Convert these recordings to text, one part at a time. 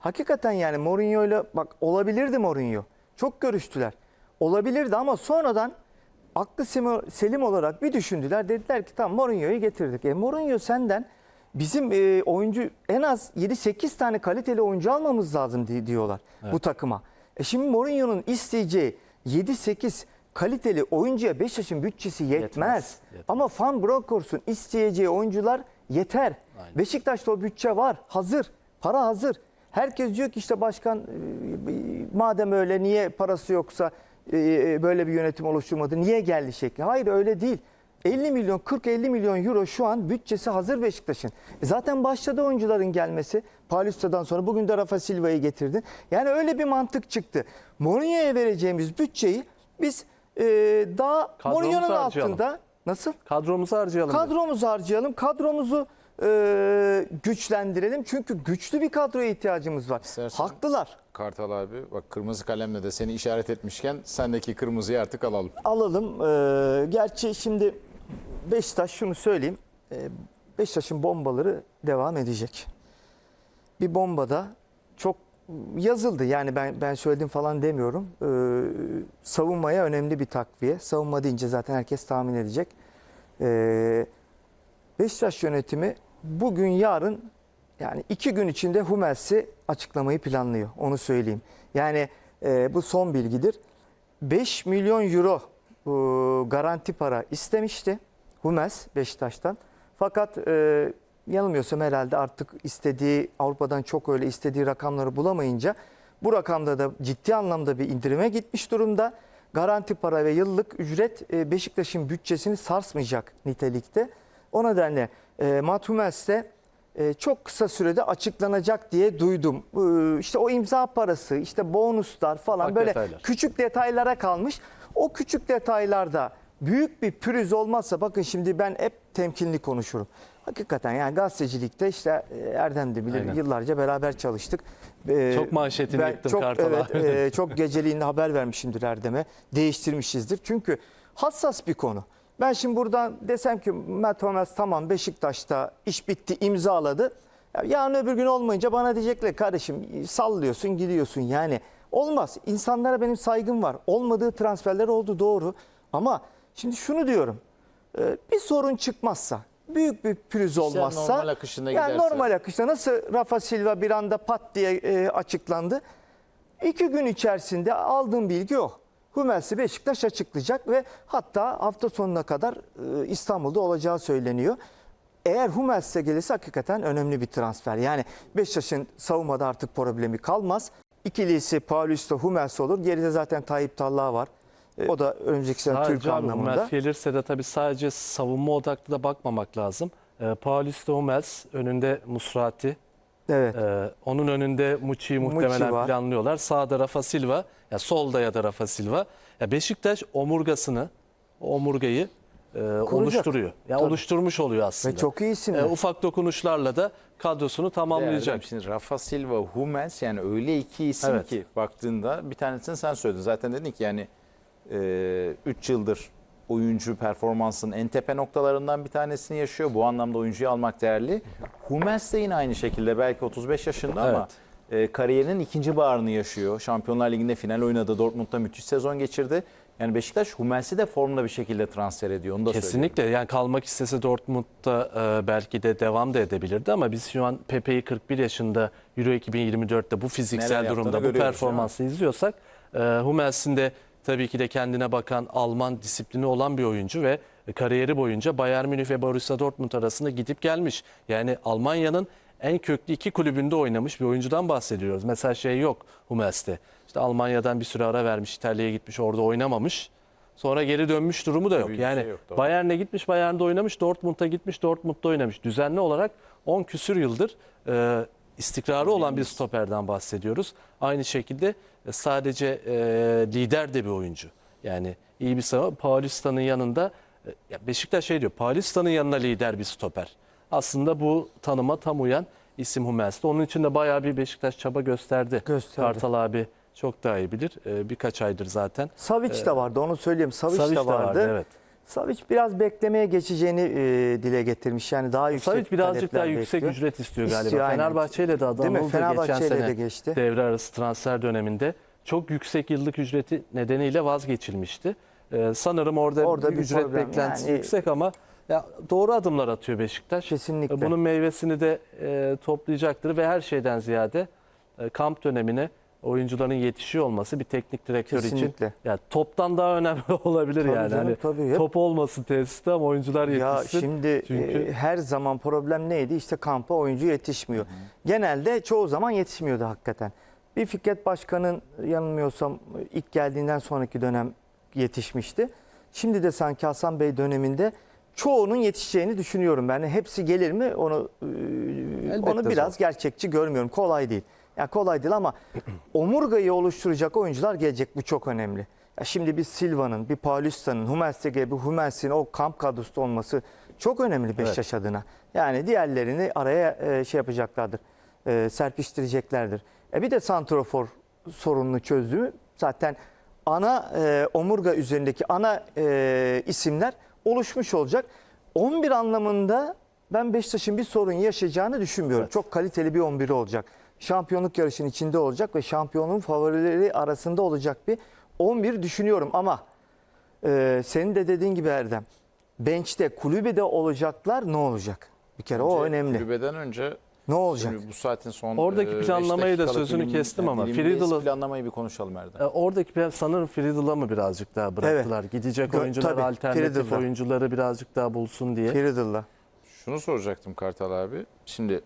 hakikaten yani Mourinho'yla bak olabilirdi Mourinho. Çok görüştüler. Olabilirdi ama sonradan aklı selim olarak bir düşündüler. Dediler ki tamam Mourinho'yu getirdik. E Mourinho senden bizim e, oyuncu en az 7-8 tane kaliteli oyuncu almamız lazım di- diyorlar bu takıma. E şimdi Mourinho'nun isteyeceği 7-8 kaliteli oyuncuya Beşiktaş'ın bütçesi yetmez. Yetmez, yetmez. Ama Van Bronckhorst'un isteyeceği oyuncular yeter. Aynen. Beşiktaş'ta o bütçe var, hazır, para hazır. Herkes diyor ki işte başkan e, madem öyle niye parası yoksa e, böyle bir yönetim oluşturmadı, niye geldi şekli. Hayır öyle değil. 50 milyon, 40-50 milyon euro şu an bütçesi hazır Beşiktaş'ın. E Zaten başladı oyuncuların gelmesi. Paulista'dan sonra bugün de Rafa Silva'yı getirdin. Yani öyle bir mantık çıktı. Mourinho'ya vereceğimiz bütçeyi biz e, daha Mourinho'nun altında nasıl? Kadromuzu harcayalım. Kadromuzu harcayalım. Kadromuzu e, güçlendirelim. Çünkü güçlü bir kadroya ihtiyacımız var. İstersen- Haklılar. Kartal abi bak kırmızı kalemle de seni işaret etmişken sendeki kırmızıyı artık alalım. Alalım. E, gerçi şimdi Beşiktaş şunu söyleyeyim. E, Beşiktaş'ın bombaları devam edecek. Bir bombada çok yazıldı. Yani ben ben söyledim falan demiyorum. E, savunmaya önemli bir takviye. Savunma deyince zaten herkes tahmin edecek. E, Beşiktaş yönetimi bugün yarın yani iki gün içinde Hummels'i açıklamayı planlıyor. Onu söyleyeyim. Yani e, bu son bilgidir. 5 milyon euro e, garanti para istemişti Hummels Beşiktaş'tan. Fakat e, yanılmıyorsam herhalde artık istediği Avrupa'dan çok öyle istediği rakamları bulamayınca bu rakamda da ciddi anlamda bir indirime gitmiş durumda. Garanti para ve yıllık ücret e, Beşiktaş'ın bütçesini sarsmayacak nitelikte. O nedenle e, Hummels de e, çok kısa sürede açıklanacak diye duydum. E, işte o imza parası, işte bonuslar falan Ufak böyle detaylar. küçük detaylara kalmış. O küçük detaylarda büyük bir pürüz olmazsa bakın şimdi ben hep temkinli konuşurum. Hakikaten yani gazetecilikte işte e, Erdem de bilir Aynen. yıllarca beraber çalıştık. E, Çok manşetini ben yıktım çok, Kartal evet, e, çok geceliğinde haber vermişimdir Erdem'e. Değiştirmişizdir. Çünkü hassas bir konu. Ben şimdi buradan desem ki Matt Hummels tamam Beşiktaş'ta iş bitti imzaladı. Ya Yarın öbür gün olmayınca bana diyecekler kardeşim sallıyorsun gidiyorsun yani. Olmaz. İnsanlara benim saygım var. Olmadığı transferler oldu doğru. Ama şimdi şunu diyorum. e, Bir sorun çıkmazsa, büyük bir pürüz olmazsa. normal akışında yani giderse. normal akışta nasıl Rafa Silva bir anda pat diye e, açıklandı. İki gün içerisinde aldığım bilgi o. Hummels'i Beşiktaş açıklayacak ve hatta hafta sonuna kadar e, İstanbul'da olacağı söyleniyor. Eğer Hummels'e gelirse hakikaten önemli bir transfer. Yani Beşiktaş'ın savunmada artık problemi kalmaz. İkilisi Paulista Hummels olur. Geride zaten Tayyip Talha var. E, O da önümüzdeki sene Türk abi anlamında. Hummels gelirse de tabii sadece savunma odaklı da bakmamak lazım. Ee, Paulista Hummels, önünde Musrati, Evet. Ee, onun önünde Muçi'yi muhtemelen var. planlıyorlar. Sağda Rafa Silva, ya solda ya da Rafa Silva. Ya Beşiktaş omurgasını, omurgayı e, oluşturuyor. Ya Tabii. oluşturmuş oluyor aslında. Ve çok iyi isimler. E, ufak dokunuşlarla da kadrosunu tamamlayacak. Erdem, Şimdi Rafa Silva, Hummels yani öyle iki isim Evet. ki baktığında bir tanesini sen söyledin. Zaten dedin ki yani 3 yıldır oyuncu performansının en tepe noktalarından bir tanesini yaşıyor. Bu anlamda oyuncuyu almak değerli. Hummels de yine aynı şekilde belki 35 yaşında ama e, kariyerinin ikinci baharını yaşıyor. Şampiyonlar Ligi'nde final oynadı. Dortmund'da müthiş sezon geçirdi. Yani Beşiktaş Hummels'i de formda bir şekilde transfer ediyor. Onu da söyleyeyim. Kesinlikle yani kalmak istese Dortmund'da e, belki de devam da edebilirdi ama biz şu an Pepe'yi 41 yaşında Euro 2024'te bu fiziksel Neler durumda bu görüyoruz, performansını izliyorsak e, Hummels'in de tabii ki de kendine bakan Alman disiplini olan bir oyuncu ve kariyeri boyunca Bayern Münih ve Borussia Dortmund arasında gidip gelmiş. Yani Almanya'nın en köklü iki kulübünde oynamış bir oyuncudan bahsediyoruz. Mesela şey yok Hummels'te. İşte Almanya'dan bir süre ara vermiş, İtalya'ya gitmiş, orada oynamamış. Sonra geri dönmüş durumu da yok. Tabii Yani şey yok, doğru. Bayern'e gitmiş, Bayern'de oynamış, Dortmund'a gitmiş, Dortmund'da oynamış. Düzenli olarak 10 küsür yıldır e, istikrarı olan bir stoperden bahsediyoruz. Aynı şekilde e, sadece e, lider de bir oyuncu. Yani iyi bir savunma. Paulista'nın yanında e, ya Beşiktaş şey diyor. Paulista'nın yanına lider bir stoper. Aslında bu tanıma tam uyan isim Hummels'ti. Onun için de bayağı bir Beşiktaş çaba gösterdi. Gösterdi. Kartal abi çok daha iyi bilir. E, birkaç aydır zaten. Savic de vardı onu söyleyeyim. Savic, Savic de vardı. evet. Savic biraz beklemeye geçeceğini e, dile getirmiş. Yani daha yüksek Savic birazcık daha yüksek bekliyor. ücret istiyor galiba. İstiyor. Fenerbahçe ile de mi? adamıldı geçen sene de geçti. devre arası transfer döneminde. Çok yüksek yıllık ücreti nedeniyle vazgeçilmişti. Ee, sanırım orada, Orada bir bir ücret problem. beklentisi Yani- yüksek ama ya doğru adımlar atıyor Beşiktaş. Kesinlikle. E, Bunun meyvesini de e, toplayacaktır ve her şeyden ziyade e, kamp dönemine oyuncuların yetişiyor olması bir teknik direktör için Kesinlikle. ya toptan daha önemli olabilir Tabii yani. canım, Hani tabii. Top olmasın tesiste ama oyuncular Ya yetişsin. şimdi Çünkü- e, her zaman problem neydi? İşte kampa oyuncu yetişmiyor. Genelde çoğu zaman yetişmiyordu hakikaten. Bir Fikret Başkan'ın yanılmıyorsam ilk geldiğinden sonraki dönem yetişmişti. Şimdi de sanki Hasan Bey döneminde çoğunun yetişeceğini düşünüyorum. Ben hepsi gelir mi onu e, Elbette onu biraz zor. gerçekçi görmüyorum. Kolay değil. Ya kolay değil ama omurgayı oluşturacak oyuncular gelecek. Bu çok önemli. Ya şimdi bir Silva'nın, bir Paulista'nın, Hummels'te gibi Hummels'in o kamp kadrosu olması çok önemli Beşiktaş adına. Yani diğerlerini araya e, şey yapacaklardır. E, serpiştireceklerdir. E bir de santrofor sorununu çözdüğü zaten ana e, omurga üzerindeki ana e, isimler oluşmuş olacak. 11 anlamında ben Beşiktaş'ın bir sorun yaşayacağını düşünmüyorum. Evet. Çok kaliteli bir 11 olacak. Şampiyonluk yarışının içinde olacak ve şampiyonun favorileri arasında olacak bir 11 düşünüyorum ama e, senin de dediğin gibi Erdem bench'te kulübede olacaklar ne olacak? Bir kere o Önce önemli. Kulübeden önce Ne olacak? şimdi bu saatin son Oradaki e, planlamayı da sözünü kestim ama dilimdeyiz. Friedel- planlamayı bir konuşalım Erdem. E, Oradaki ben sanırım Friedel'a mı birazcık daha bıraktılar? Gidecek Gö- oyuncular tabii, alternatif Friedel'da. oyuncuları birazcık daha bulsun diye. Friedel'la. Şunu soracaktım Kartal abi. Şimdi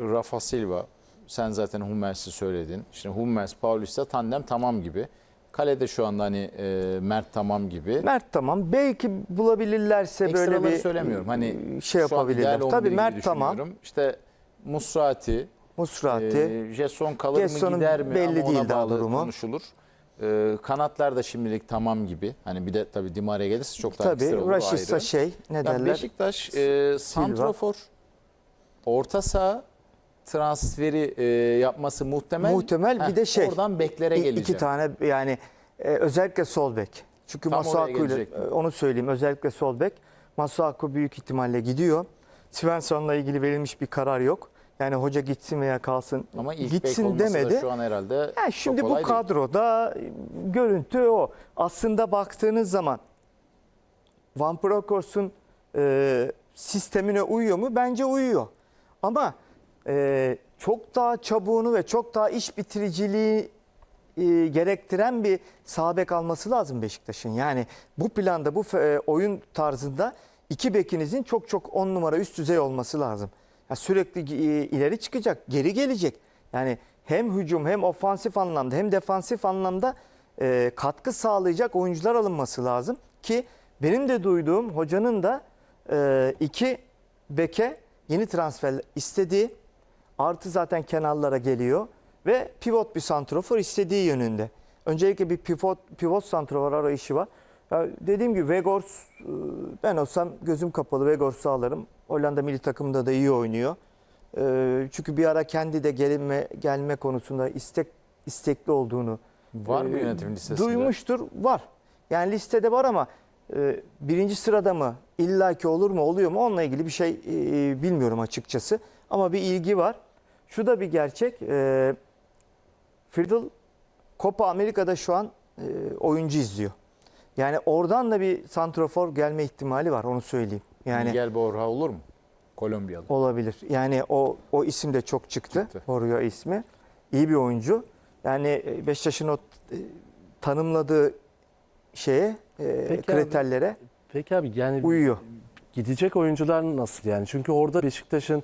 Rafa Silva sen zaten Hummels'i söyledin. Şimdi Hummels, Paulista tandem tamam gibi. Kalede şu anda hani e, Mert tamam gibi. Mert tamam. Belki bulabilirlerse böyle Ekstraları bir söylemiyorum. Hani şey yapabilirler. ideal 11 Tabii Mert tamam. düşünüyorum. İşte Musrati, Musrati. e, Jetson kalır Gesson'un mı gider mi belli ama ona değil daha bağlı durumu. konuşulur. E, kanatlar da şimdilik tamam gibi. Hani bir de tabii Di Maria gelirse çok daha ekstra Tabii olur o Raşitsa ayrı. şey ne Ya derler? Beşiktaş e, santrofor, orta saha transferi e, yapması muhtemel. Muhtemel bir de şey, Oradan beklere İ- geleceğim. İki tane yani e, özellikle sol bek. Çünkü Tam Masuaku ile e, onu söyleyeyim özellikle sol bek. Masuaku büyük ihtimalle gidiyor. Svensson'la ilgili verilmiş bir karar yok. Yani hoca gitsin veya kalsın. Ama ilk gitsin demedi. da şu an herhalde Yani şimdi bu değil. kadroda e, görüntü o. Aslında baktığınız zaman Van Bronckhorst'un e, sistemine uyuyor mu? Bence uyuyor. Ama e, çok daha çabuğunu ve çok daha iş bitiriciliği e, gerektiren bir sağ bek alması lazım Beşiktaş'ın. Yani bu planda, bu e, oyun tarzında iki bekinizin çok çok on numara üst düzey olması lazım. Ya sürekli ileri çıkacak, geri gelecek. Yani hem hücum hem ofansif anlamda hem defansif anlamda e, katkı sağlayacak oyuncular alınması lazım ki benim de duyduğum hocanın da e, iki beke yeni transfer istediği artı zaten kenarlara geliyor ve pivot bir santrofor istediği yönünde. Öncelikle bir pivot pivot santrofor arayışı var. Ya dediğim gibi Vegors e, ben olsam gözüm kapalı Vegors'u alırım. Hollanda milli takımında da iyi oynuyor. E, Çünkü bir ara kendi de gelme gelme konusunda istek istekli olduğunu Var mı e, yönetim listesinde? Duymuştur. Var. Yani listede var ama birinci sırada mı? illaki olur mu? Oluyor mu? Onunla ilgili bir şey bilmiyorum açıkçası. Ama bir ilgi var. Şu da bir gerçek. Firdal Copa Amerika'da şu an oyuncu izliyor. Yani oradan da bir santrofor gelme ihtimali var. Onu söyleyeyim. Yani Miguel Borja olur mu? Kolombiyalı. olabilir. Yani o o isim de çok çıktı. Çıktı. Borja ismi. İyi bir oyuncu. Yani e, Beşiktaş'ın o e, tanımladığı şeye, e, Peki abi. kriterlere Peki abi yani uyuyor. gidecek oyuncular nasıl yani? Çünkü orada Beşiktaş'ın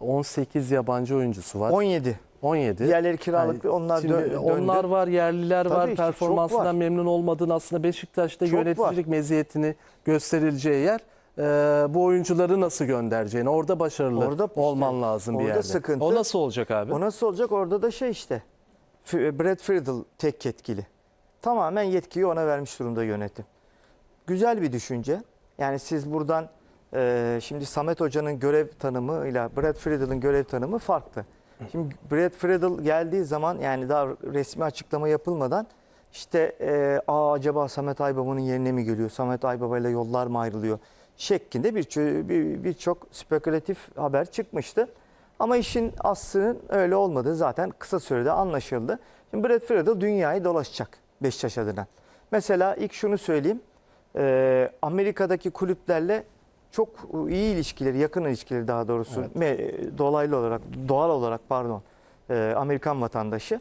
18 yabancı oyuncusu var. 17. 17. Diğerleri kiralık. Yani onlar şimdi dö- döndü. onlar var, yerliler Tabii var. çok Performansından var. memnun olmadığını aslında Beşiktaş'ta Çok yöneticilik meziyetini gösterileceği yer. e, bu oyuncuları nasıl göndereceğini, orada başarılı Orada işte, olman lazım bir orada yerde. sıkıntı. O nasıl olacak abi? O nasıl olacak? Orada da şey işte. Brad Friedel tek yetkili. Tamamen yetkiyi ona vermiş durumda yönetim. Güzel bir düşünce. Yani siz buradan e, şimdi Samet Hoca'nın görev tanımıyla Brad Friedel'in görev tanımı farklı. Şimdi Brad Friedel geldiği zaman yani daha resmi açıklama yapılmadan İşte e, Aa, acaba Samet Aybaba'nın yerine mi geliyor? Samet Aybaba ile yollar mı ayrılıyor? Şeklinde birçok bir, birçok spekülatif haber çıkmıştı. Ama işin aslının öyle olmadığı zaten kısa sürede anlaşıldı. Şimdi Brad Friedel dünyayı dolaşacak Beşiktaş adına. Mesela ilk şunu söyleyeyim. Ee, Amerika'daki kulüplerle çok iyi ilişkileri, yakın ilişkileri daha doğrusu me- dolaylı olarak, doğal olarak pardon, e, Amerikan vatandaşı.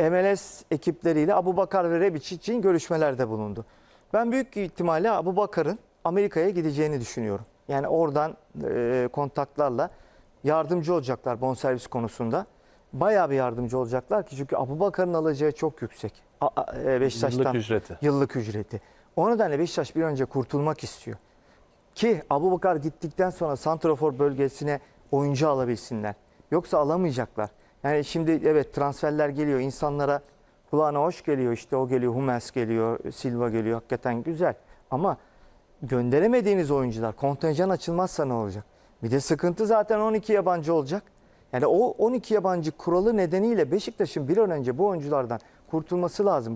MLS ekipleriyle Abu Bakar ve Rebic için görüşmelerde bulundu. Ben büyük ihtimalle Abu Bakar'ın Amerika'ya gideceğini düşünüyorum. Yani oradan e, kontaklarla yardımcı olacaklar bonservis konusunda. Bayağı bir yardımcı olacaklar ki çünkü Abu Bakar'ın alacağı çok yüksek. A- a- e, Beşiktaş'tan Yıllık ücreti. yıllık ücreti. O nedenle Beşiktaş bir önce kurtulmak istiyor. Ki Abu Bakar gittikten sonra Santrafor bölgesine oyuncu alabilsinler. Yoksa alamayacaklar. Yani şimdi evet transferler geliyor insanlara kulağına hoş geliyor işte o geliyor Hummels geliyor Silva geliyor hakikaten güzel. Ama gönderemediğiniz oyuncular kontenjan açılmazsa ne olacak? Bir de sıkıntı zaten 12 yabancı olacak. Yani o 12 yabancı kuralı nedeniyle Beşiktaş'ın bir an önce bu oyunculardan kurtulması lazım.